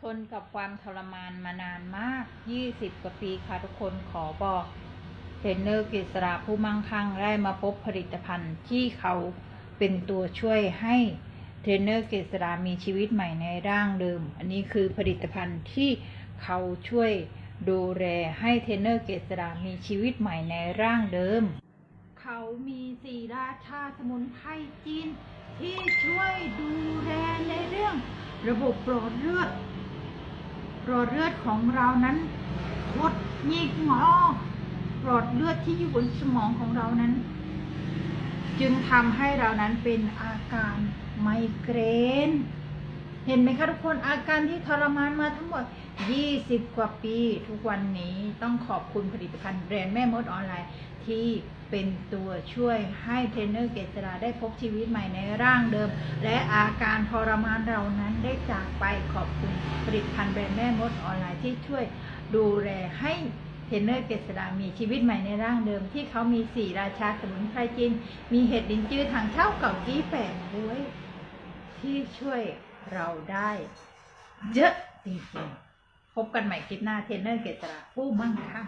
ทนกับความทรมานมานานมาก 20 กว่าปีค่ะทุกคนขอบอกเทรนเนอร์กฤษราผู้มั่งคั่งได้มาพบผลิตภัณฑ์ที่เขาเป็นตัวช่วยให้เทรนเนอร์กฤษรามีชีวิตใหม่ในร่างเดิม อันนี้คือผลิตภัณฑ์ที่เขาช่วยดูแลให้เทรนเนอร์กษรามีชีวิตใหม่ในร่างเดิม เขามีสีราชาสมุนไพรจีนที่ช่วยดูแลในเรื่อง ระบบปลอดเลือด ปลอดเลือดของเรานั้นคดหงิกงอปลอดเลือดที่อยู่บนสมองของเรานั้น จึงทำให้เรานั้นเป็นอาการไมเกรน เห็นไหมคะทุกคนอาการที่ทรมานมาทั้งหมด 20 กว่าปีทุกวันนี้ต้องขอบคุณผลิตภัณฑ์แบรนด์แม่มดออนไลน์ ที่เป็นตัวช่วยให้เทรนเนอร์เกษราได้พบชีวิตใหม่ในร่างเดิม และอาการทรมานเรานั้นได้จากไปขอบคุณผลิตภัณฑ์แบรนด์แม่มดออนไลน์ที่ช่วยดูแลให้เทรนเนอร์เกษรามีชีวิตใหม่ในร่างเดิมที่เขามีสี่ราชาสมุนไพรจีน มีเห็ดดินจื้อทางเช่าเก่าจี้แปดด้วย ที่ช่วยเราได้เยอะจริงๆ พบกันใหม่คลิปหน้าเทรนเนอร์เกษราผู้มั่งคั่ง